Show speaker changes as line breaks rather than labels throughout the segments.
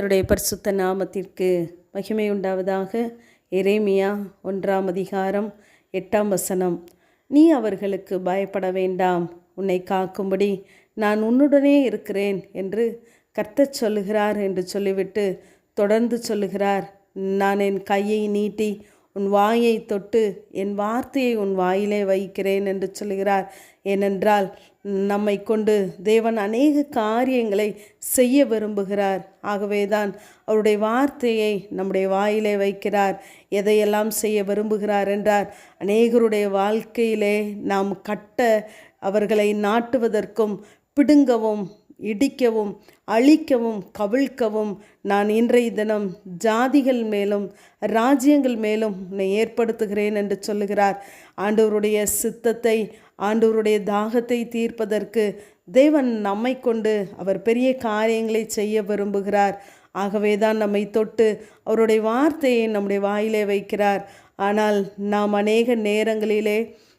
கர்த்தருடைய பரிசுத்த நாமத்திற்கு மகிமை உண்டாவதாக. எரேமியா ஒன்றாம் அதிகாரம் எட்டாம் வசனம். நீ அவர்களுக்கு பயப்பட வேண்டாம். உன்னை காக்கும்படி நான் உன்னுடனே இருக்கிறேன் என்று கர்த்தர் சொல்லுகிறார் என்று சொல்லிவிட்டு தொடர்ந்து சொல்லுகிறார். நான் என் கையை நீட்டி உன் வாயை தொட்டு என் வார்த்தையை உன் வாயிலே வைக்கிறேன் என்று சொல்கிறார் ஏனென்றால் நம்மை கொண்டு தேவன் அநேக காரியங்களை செய்ய விரும்புகிறார். ஆகவேதான் அவருடைய வார்த்தையை நம்முடைய வாயிலே வைக்கிறார். எதையெல்லாம் செய்ய விரும்புகிறார் என்றார். அநேகருடைய வாழ்க்கையிலே நாம் கட்ட அவர்களை நாட்டுவதற்கும் பிடுங்கவும் இடிக்கவும் அழிக்கவும் கவிழ்க்கவும் நான் இன்றைய தினம் ஜாதிகள் மேலும் ராஜ்யங்கள் மேலும் உன்னை ஏற்படுத்துகிறேன் என்று சொல்லுகிறார். ஆண்டவருடைய சித்தத்தை ஆண்டவருடைய தாகத்தை தீர்ப்பதற்கு தேவன் நம்மை கொண்டு அவர் பெரிய காரியங்களை செய்ய விரும்புகிறார். ஆகவே தான் நம்மை தொட்டு அவருடைய வார்த்தையை நம்முடைய வாயிலே வைக்கிறார். ஆனால் நாம் அநேக நேரங்களிலே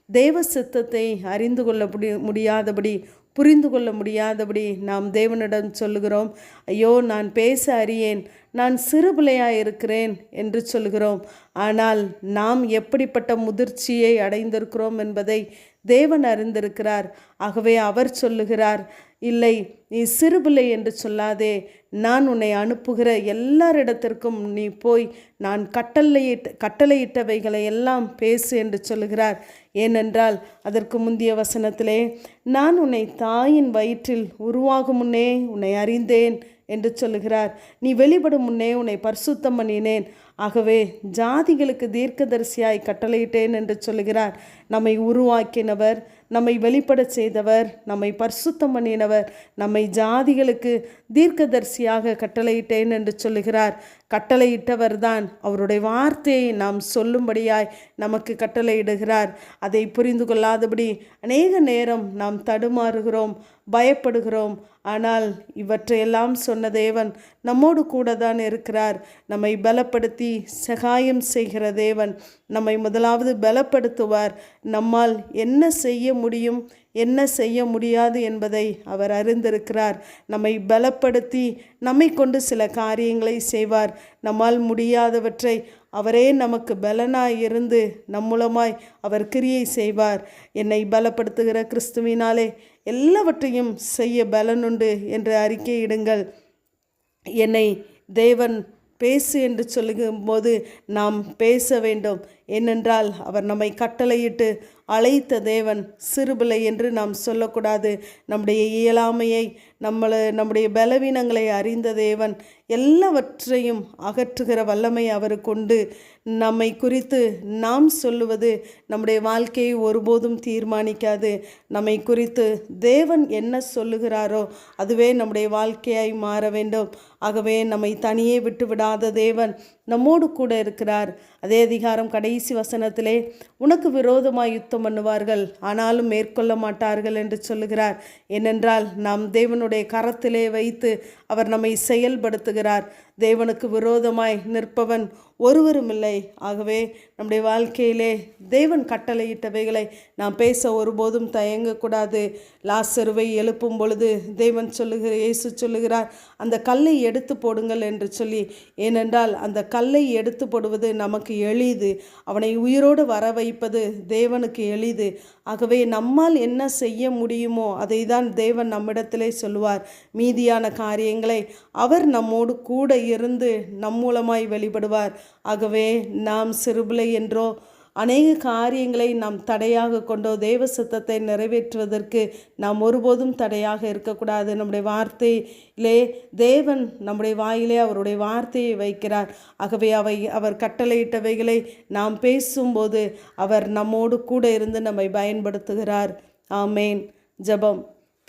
தேவ சித்தத்தை அறிந்து கொள்ள முடியாதபடி புரிந்து கொள்ள முடியாதபடி நாம் தேவனிடம் சொல்லுகிறோம் ஐயோ நான் பேச அறியேன் நான் சிறு பிள்ளையாக இருக்கிறேன் என்று சொல்கிறோம் ஆனால் நாம் எப்படிப்பட்ட முதிர்ச்சியை அடைந்திருக்கிறோம் என்பதை தேவன் அறிந்திருக்கிறார். ஆகவே அவர் சொல்லுகிறார் இல்லை நீ சிறுபிள்ளை என்று சொல்லாதே. நான் உன்னை அனுப்புகிற எல்லாரிடத்திற்கும் நீ போய் நான் கட்டளையிட்ட கட்டளையிட்டவைகளை எல்லாம் பேசு என்று சொல்லுகிறார். ஏனென்றால் அதற்கு முந்தைய வசனத்திலே நான் உன்னை தாயின் வயிற்றில் உருவாகும் முன்னே உன்னை அறிந்தேன் என்று சொல்லுகிறார். நீ வெளிப்படும் முன்னே உன்னை பரிசுத்தம் பண்ணினேன். ஆகவே ஜாதிகளுக்கு தீர்க்கதரிசியாய் கட்டளையிட்டேன் என்று சொல்லுகிறார். நம்மை உருவாக்கினவர் நம்மை வெளிப்பட செய்தவர் நம்மை பரிசுத்தம் பண்ணினவர் நம்மை ஜாதிகளுக்கு தீர்க்கதரிசியாக கட்டளையிட்டேன் என்று சொல்லுகிறார். கட்டளையிட்டவர் தான் அவருடைய வார்த்தையை நாம் சொல்லும்படியாய் நமக்கு கட்டளையிடுகிறார். அதை புரிந்து கொள்ளாதபடி அநேக நேரம் நாம் தடுமாறுகிறோம் பயப்படுகிறோம். ஆனால் இவற்றையெல்லாம் சொன்ன தேவன் நம்மோடு கூட தான் இருக்கிறார். நம்மை பலப்படுத்தி சகாயம் செய்கிற தேவன் நம்மை முதலாவது பலப்படுத்துவார். நம்மால் என்ன செய்ய முடியும் என்ன செய்ய முடியாது என்பதை அவர் அறிந்திருக்கிறார். நம்மை பலப்படுத்தி நம்மை கொண்டு சில காரியங்களை செய்வார். நம்மால் முடியாதவற்றை அவரே நமக்கு பலனாய் இருந்து நம் மூலமாய் அவர் கிரியை செய்வார். என்னை பலப்படுத்துகிற கிறிஸ்துவினாலே எல்லாவற்றையும் செய்ய பலனுண்டு என்று அறிக்கையிடுங்கள் என்னை தேவன் பேசு என்று சொல்லும்போது நாம் பேச வேண்டும். ஏனென்றால் அவர் நம்மை கட்டளையிட்டு அழைத்த தேவன் சிறுபிள்ளை என்று நாம் சொல்லக்கூடாது. நம்முடைய இயலாமையை நம்மளை நம்முடைய பலவீனங்களை அறிந்த தேவன் எல்லாவற்றையும் அகற்றுகிற வல்லமை அவர் கொண்டு நம்மை குறித்து நாம் சொல்லுவது நம்முடைய வாழ்க்கையை ஒருபோதும் தீர்மானிக்காது. நம்மை குறித்து தேவன் என்ன சொல்லுகிறாரோ அதுவே நம்முடைய வாழ்க்கையாய் மாற வேண்டும். ஆகவே நம்மை தனியே விட்டு விடாத தேவன் நம்மோடு கூட இருக்கிறார். அதே அதிகாரம் கடைசி வசனத்திலே உனக்கு விரோதமாக யுத்தம் பண்ணுவார்கள் ஆனாலும் மேற்கொள்ள மாட்டார்கள் என்று சொல்லுகிறார். ஏனென்றால் நாம் தேவனுடைய கரத்திலே வைத்து அவர் நம்மை செயல்படுத்துகிறார். தேவனுக்கு விரோதமாய் நிற்பவன் ஒருவரும் இல்லை ஆகவே நம்முடைய வாழ்க்கையிலே தேவன் கட்டளையிட்டவைகளை நாம் பேச ஒருபோதும் தயங்கக்கூடாது. லாசருவை எழுப்பும் பொழுது தேவன் சொல்லுகிற இயேசு சொல்லுகிறார் அந்த கல்லை எடுத்து போடுங்கள் என்று சொல்லி. ஏனென்றால் அந்த கல்லை எடுத்து போடுவது நமக்கு எளிது. அவனை உயிரோடு வர வைப்பது தேவனுக்கு எளிது. ஆகவே நம்மால் என்ன செய்ய முடியுமோ அதை தான் தேவன் நம்மிடத்திலே சொல்லுவார். மீதியான காரியங்களை அவர் நம்மோடு கூட இருந்து நம் மூலமாய் வெளிப்படுவார். ஆகவே நாம் சிறுபிளை என்றோ அநேக காரியங்களை நாம் தடையாக கொண்டோ தேவ சித்தத்தை நிறைவேற்றுவதற்கு நாம் ஒருபோதும் தடையாக இருக்கக்கூடாது. நம்முடைய வார்த்தையிலே தேவன் நம்முடைய வாயிலே அவருடைய வார்த்தையை வைக்கிறார். ஆகவே அவை அவர் கட்டளையிட்டவைகளை நாம் பேசும்போது அவர் நம்மோடு கூட இருந்து நம்மை பயன்படுத்துகிறார். ஆமேன். ஜபம்.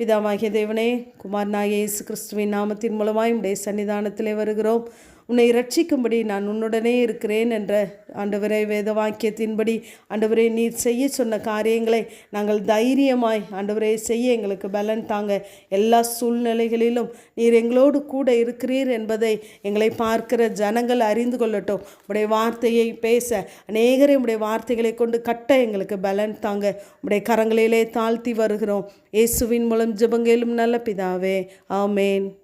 பிதாமாகிய தேவனே குமார் நாயேசு கிறிஸ்துவின் நாமத்தின் மூலமாய் உடைய சன்னிதானத்திலே வருகிறோம். உன்னை ரட்சிக்கும்படி நான் உன்னுடனே இருக்கிறேன் என்ற ஆண்டவரே வேத வாக்கியத்தின்படி ஆண்டவரே நீர் செய்ய சொன்ன காரியங்களை நாங்கள் தைரியமாய் ஆண்டவரே செய்ய எங்களுக்கு பலன் தாங்க. எல்லா சூழ்நிலைகளிலும் நீர் எங்களோடு கூட இருக்கிறீர் என்பதை எங்களை பார்க்கிற ஜனங்கள் அறிந்து கொள்ளட்டும். உடைய வார்த்தையை பேச அநேகரை உடைய வார்த்தைகளை கொண்டு கட்ட எங்களுக்கு பலன் தாங்க. உடைய கரங்களிலே தாழ்த்தி வருகிறோம். இயேசுவின் மூலம் ஜபங்கேலும் நல்ல பிதாவே. ஆமேன்.